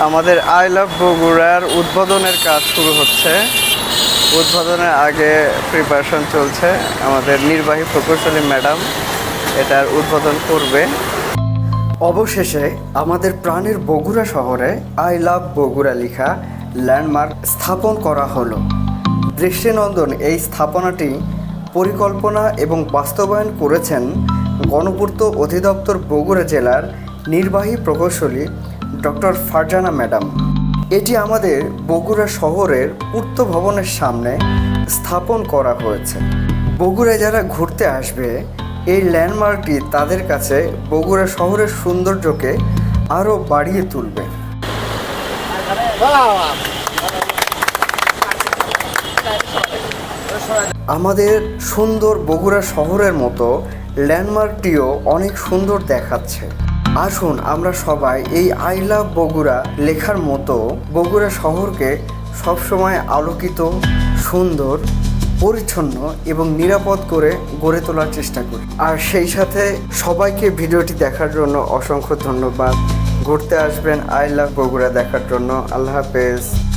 আমাদের I love বগুড়ার উদ্বোধনের কাজ শুরু হচ্ছে। উদ্বোধনের আগে প্রিপারেশন চলছে আমাদের নির্বাহী প্রকৌশলী ম্যাডাম, এটার উদ্বোধন করবে। অবশেষে আমাদের প্রাণের বগুড়া শহরে আই লাভ বগুড়া লেখা ল্যান্ডমার্ক স্থাপন করা হলো। দৃষ্টিনন্দন এই স্থাপনাটি পরিকল্পনা এবং বাস্তবায়ন করেছেন গণপূর্ত অধিদপ্তর বগুড়া জেলার নির্বাহী প্রকৌশলী ডক্টর ফারজানা ম্যাডাম। এটি আমাদের বগুড়া শহরের পূর্ত ভবনের সামনে স্থাপন করা হয়েছে। বগুড়ায় যারা ঘুরতে আসবে, এই ল্যান্ডমার্কটি তাদের কাছে বগুড়া শহরের সৌন্দর্যকে আরও বাড়িয়ে তুলবে। আমাদের সুন্দর বগুড়া শহরের মতো ল্যান্ডমার্কটিও অনেক সুন্দর দেখাচ্ছে। আসুন আমরা সবাই এই আই লাভ বগুড়া লেখার মতো বগুড়া শহরকে সবসময় আলোকিত, সুন্দর, পরিচ্ছন্ন এবং নিরাপদ করে গড়ে তোলার চেষ্টা করি। আর সেই সাথে সবাইকে ভিডিওটি দেখার জন্য অসংখ্য ধন্যবাদ। ঘুরতে আসবেন আই লাভ বগুড়া দেখার জন্য। আল্লাহ হাফেজ।